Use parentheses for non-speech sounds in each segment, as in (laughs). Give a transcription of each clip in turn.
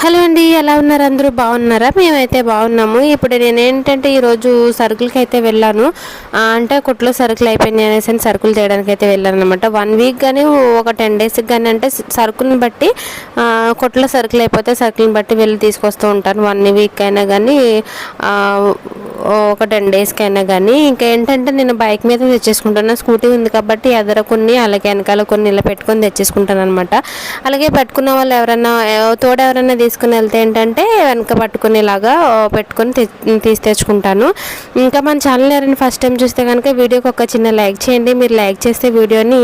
Hello అండి ఎలా ఉన్నారు అందరూ? బాగున్నారా? మేమైతే బాగున్నాము. ఇప్పుడు నేను ఏంటంటే ఈరోజు సరుకులకి అయితే వెళ్ళాను అంటే కొట్లో సరుకులు అయిపోయినాయి అనేసి అని సరుకులు చేయడానికి అయితే వెళ్ళాను అనమాట వన్ వీక్ కానీ ఒక టెన్ డేస్కి కానీ అంటే సరుకులను బట్టి కుట్లో కొట్లో సరుకులు అయిపోతే సరుకులను బట్టి వెళ్ళి తీసుకొస్తూ ఉంటాను. వన్ వీక్ అయినా కానీ ఒక టెన్ డేస్కి అయినా కానీ ఇంకా ఏంటంటే నేను బైక్ మీద తెచ్చేసుకుంటాను. స్కూటీ ఉంది కాబట్టి ఎదర కొన్ని అలాగే వెనకాల కొన్ని ఇలా పెట్టుకొని తెచ్చేసుకుంటాను అనమాట అలాగే పట్టుకున్న వాళ్ళు ఎవరైనా తోడు ఎవరైనా తీసుకుని వెళ్తే ఏంటంటే వెనక పట్టుకునేలాగా పెట్టుకొని తీసి తెచ్చుకుంటాను. ఇంకా మన ఛానల్ ఎవరైనా ఫస్ట్ టైం చూస్తే కనుక వీడియోకి ఒక చిన్న లైక్ చేయండి. మీరు లైక్ చేస్తే వీడియోని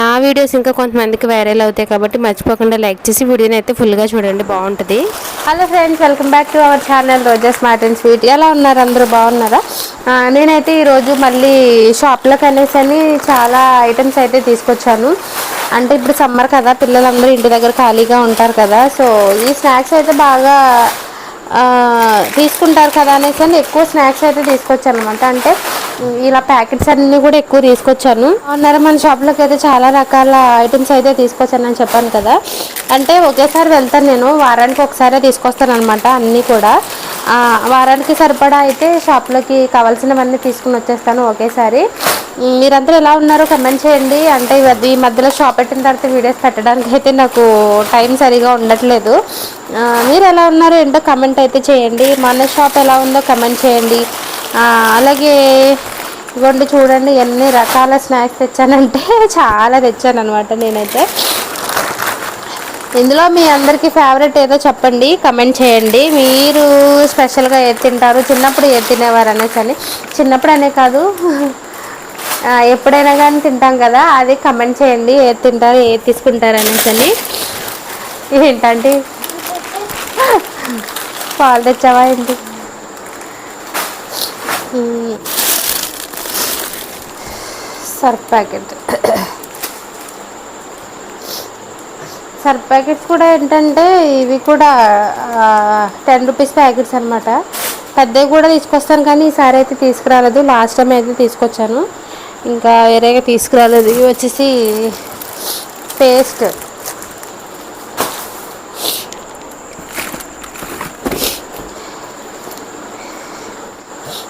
నా వీడియోస్ ఇంకా కొంతమందికి వైరల్ అవుతాయి కాబట్టి మర్చిపోకుండా లైక్ చేసి వీడియోని అయితే ఫుల్గా చూడండి. బాగుంటుంది. Hello friends welcome back to our channel Roja smart and sweet ఎలా ఉన్నారు అందరూ? బాగున్నారా? నేనైతే ఈరోజు మళ్ళీ షాప్లోకి అనేసి అని చాలా ఐటమ్స్ అయితే తీసుకొచ్చాను. అంటే ఇప్పుడు సమ్మర్ కదా పిల్లలందరూ ఇంటి దగ్గర ఖాళీగా ఉంటారు కదా సో ఈ స్నాక్స్ అయితే బాగా తీసుకుంటారు కదా అనేసి అని ఎక్కువ స్నాక్స్ అయితే తీసుకొచ్చాను అనమాట అంటే ఇలా ప్యాకెట్స్ అన్నీ కూడా ఎక్కువ తీసుకొచ్చాను. అన్నారు మన షాప్లోకి అయితే చాలా రకాల ఐటమ్స్ అయితే తీసుకొచ్చానని చెప్పాను కదా. అంటే ఒకేసారి వెళ్తాను నేను వారానికి ఒకసారి తీసుకొస్తాను అనమాట అన్నీ కూడా. వారానికి సరిపడా అయితే షాప్లోకి కావాల్సినవన్నీ తీసుకుని వచ్చేస్తాను ఒకేసారి. మీరందరూ ఎలా ఉన్నారో కమెంట్ చేయండి. అంటే అది మధ్యలో షాప్ పెట్టిన తర్వాత వీడియోస్ పెట్టడానికి అయితే నాకు టైం సరిగా ఉండట్లేదు. మీరు ఎలా ఉన్నారో ఏంటో కమెంట్ అయితే చేయండి. మన షాప్ ఎలా ఉందో కమెంట్ చేయండి. అలాగే ఇవ్వండి చూడండి ఎన్ని రకాల స్నాక్స్ తెచ్చానంటే (laughs) చాలా తెచ్చాను అనమాట నేనైతే. ఇందులో మీ అందరికీ ఫేవరెట్ ఏదో చెప్పండి కమెంట్ చేయండి. మీరు స్పెషల్గా ఏది తింటారు? చిన్నప్పుడు ఏది తినేవారు అనేసి అని చిన్నప్పుడు అనే కాదు. (laughs) ఎప్పుడైనా కానీ తింటాం కదా అది కమెంట్ చేయండి ఏది తింటారు ఏది తీసుకుంటారు అనేసి అని. ఏంటంటే పాలు తెచ్చావా ఏంటి? Surf packet. సర్ఫ్ ప్యాకెట్స్ కూడా ఏంటంటే ఇవి కూడా టెన్ రూపీస్ ప్యాకెట్స్ అనమాట పెద్దవి కూడా తీసుకొస్తాను కానీ ఈసారి అయితే తీసుకురాలేదు. లాస్ట్ టైం అయితే తీసుకొచ్చాను. ఇంకా వేరేగా తీసుకురాలేదు. ఇవి వచ్చేసి పేస్ట్.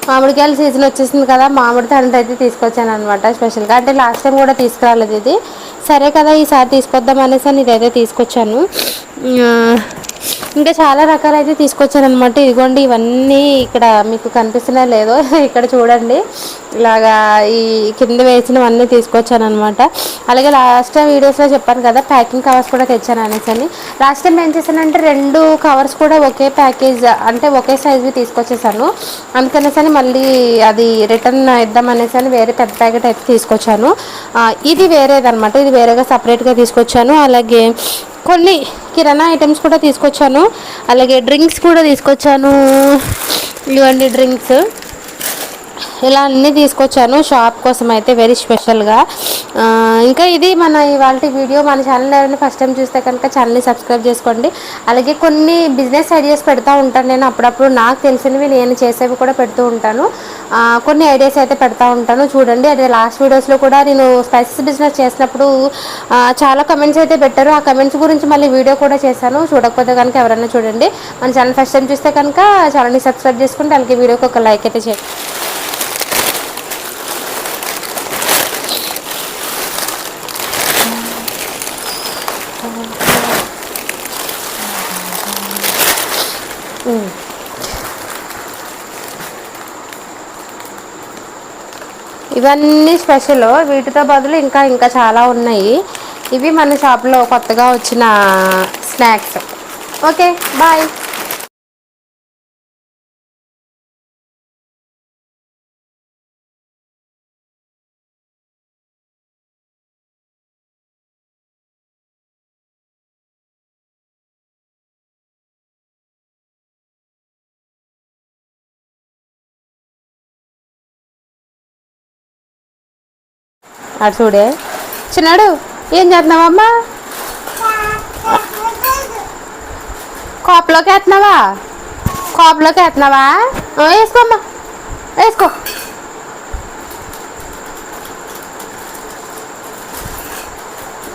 మామిడికాయల సీజన్ వచ్చేసింది కదా మామిడి తండ్రి అయితే తీసుకొచ్చాను అనమాట స్పెషల్గా. అంటే లాస్ట్ టైం కూడా తీసుకురాలేదు ఇది. సరే కదా ఈసారి తీసుకొద్దాం అనేసి అని ఇదైతే తీసుకొచ్చాను. ఇంకా చాలా రకాలు అయితే తీసుకొచ్చాను అనమాట ఇదిగోండి ఇవన్నీ ఇక్కడ మీకు కనిపిస్తున్నా లేదో (laughs) ఇక్కడ చూడండి. ఇలాగా ఈ కింద వేసినవన్నీ తీసుకొచ్చాను అనమాట అలాగే లాస్ట్ టైం వీడియోస్లో చెప్పాను కదా ప్యాకింగ్ కవర్స్ కూడా తెచ్చాను అనేసి అని. లాస్ట్ టైం ఏం చేశానంటే రెండు కవర్స్ కూడా ఒకే ప్యాకేజ్ అంటే ఒకే సైజ్వి తీసుకొచ్చేసాను. అందుకనేసి అని మళ్ళీ అది రిటర్న్ ఇద్దాం అనేసి అని వేరే పెద్ద ప్యాకెట్ అయితే తీసుకొచ్చాను. ఇది ఇది వేరేదన్నమాట. ఇది వేరేగా సపరేట్గా తీసుకొచ్చాను. అలాగే కొన్ని కిరాణా ఐటమ్స్ కూడా తీసుకొచ్చాను. అలాగే డ్రింక్స్ కూడా తీసుకొచ్చాను. ఇవన్నీ డ్రింక్స్ ఇలా అన్నీ తీసుకొచ్చాను. షాప్ కోసం అయితే వెరీ స్పెషల్గా ఇంకా ఇది మన ఇవాళ వీడియో మన ఛానల్ ఎవరైనా ఫస్ట్ టైం చూస్తే కనుక ఛానల్ని సబ్స్క్రైబ్ చేసుకోండి. అలాగే కొన్ని బిజినెస్ ఐడియాస్ పెడతా ఉంటాను నేను. అప్పుడప్పుడు నాకు తెలిసినవి నేను చేసేవి కూడా పెడుతూ ఉంటాను. కొన్ని ఐడియాస్ అయితే పెడతా ఉంటాను. చూడండి అదే లాస్ట్ వీడియోస్లో కూడా నేను స్పైసెస్ బిజినెస్ చేసినప్పుడు చాలా కమెంట్స్ అయితే పెట్టారు. ఆ కమెంట్స్ గురించి మళ్ళీ వీడియో కూడా చేశాను. చూడకపోతే కనుక ఎవరైనా చూడండి. మన ఛానల్ ఫస్ట్ టైం చూస్తే కనుక ఛానల్ని సబ్స్క్రైబ్ చేసుకుంటే అలాగే వీడియోకి ఒక లైక్ అయితే చేయండి. ఇవన్నీ స్పెషల్ వీటితో బదులు ఇంకా ఇంకా చాలా ఉన్నాయి. ఇవి మన షాప్లో కొత్తగా వచ్చిన స్నాక్స్ ఓకే బాయ్ అటు చూడే చిన్నాడు ఏం చేస్తున్నావమ్మా? కాపులోకి వేస్తున్నావా? కాపులోకి వేస్తున్నావా? వేసుకోమ్మా వేసుకో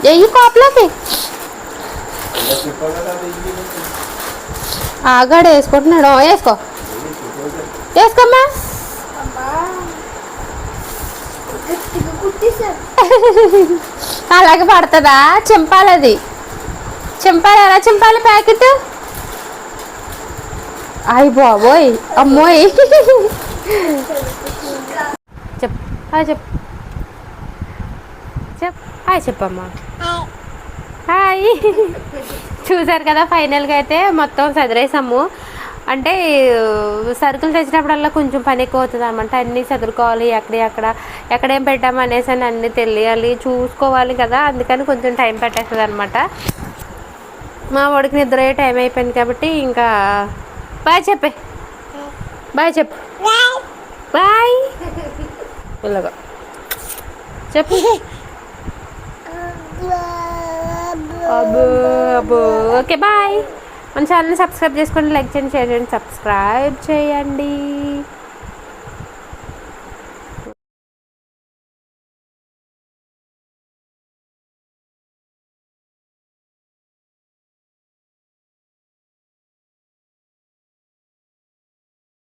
వెయ్యి కాపులోకి. ఆగాడు వేసుకుంటున్నాడు. ఓ, వేసుకో. వేసుకోమ్మా. (laughs) అలాగే పడుతుందా? చింపాలి అది. చింపాలి ఎలా చింపాలి ప్యాకెట్? అయ్ బాబోయ్ అమ్మోయ్. చెప్ హాయ్ చెప్. చెప్ హాయ్ చెప్పమ్మా. హాయ్. చూసారు కదా ఫైనల్గా అయితే మొత్తం చదిరేసాము అంటే సరుకులు తెచ్చినప్పుడల్లా కొంచెం పని ఎక్కువ అవుతుంది అనమాట అన్నీ చదువుకోవాలి ఎక్కడ ఎక్కడ ఎక్కడేం పెట్టాము అనేసి అని అన్నీ తెలియాలి చూసుకోవాలి కదా అందుకని కొంచెం టైం పట్టేస్తుంది అనమాట మా వాడికి నిద్ర అయ్యే టైం అయిపోయింది కాబట్టి ఇంకా బాయ్ చెప్పే. బాయ్ చెప్పు. బాయ్. ఇలాగా. చెప్పు. అబ్బో అబ్బో. Okay bye. మన ఛానల్ని సబ్స్క్రైబ్ చేసుకోండి లైక్ చేయండి షేర్ చేయండి సబ్స్క్రైబ్ చేయండి.